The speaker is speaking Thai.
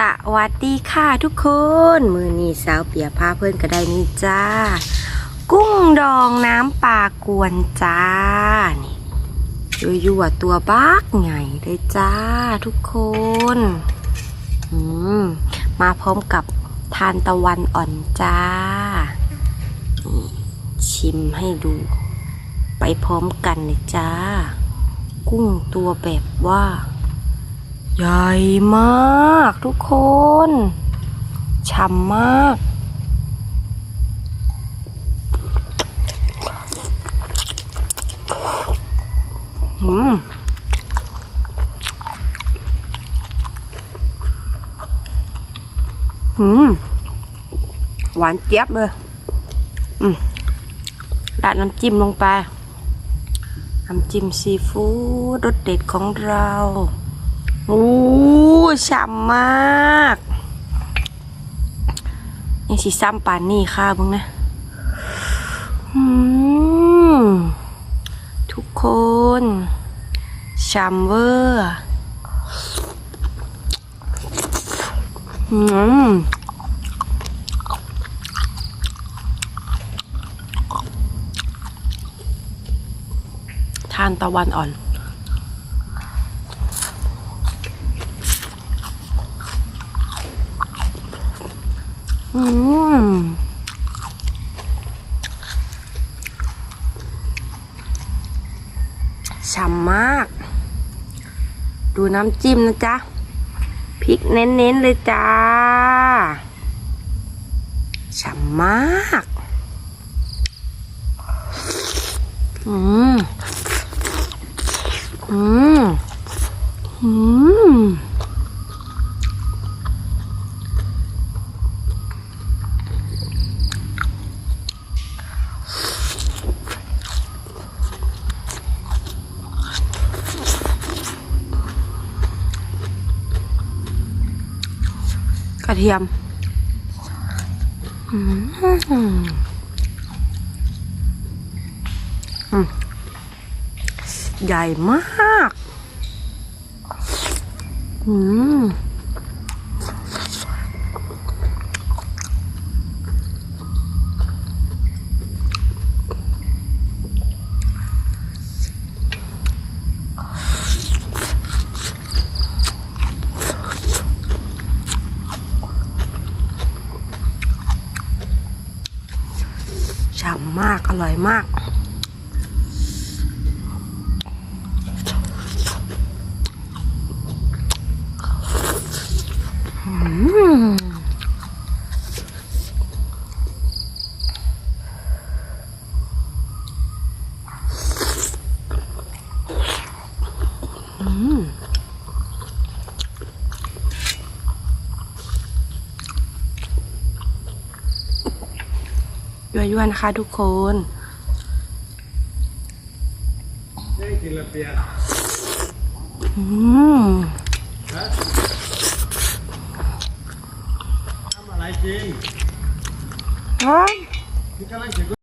สวัสดีค่ะทุกคน มือนี้สาวเปียพาเพื่อนก็ได้นี่จ้า กุ้งดองน้ำปลากวนจ้า นี่ยั่วๆตัวบักใหญ่เลยจ้าทุกคนอืมมาพร้อมกับทานตะวันอ่อนจ้า ชิมให้ดู ไปพร้อมกันเลยจ้า กุ้งตัวแบบว่า ใหญ่มากทุกคนฉ่ำมาก อืมอืม หวานเจี๊ยบเลย อืมราดน้ำจิ้มลงไป น้ำจิ้มซีฟู้ดรสเด็ดของเรา โอ้ฉ่ำมากยังสีซ้ำปานนี่ค่ะเบุ้งนะทุกคนฉ่ำเวอร์อืมทานตะวันอ่อน อืมฉ่ำมาก ดูน้ำจิ้มนะจ๊ะ พริกเน้นๆเลยจ้า ฉ่ำมาก อืม อืม อืม กระเทียมอืมอืมใหญ่มาก อืม ฉ่ำมาก อร่อยมาก อืม ยั่วๆนะคะทุกคนได้กินละเปียอืมฮะทำอะไรกินอ๋อนี่กำลังกิน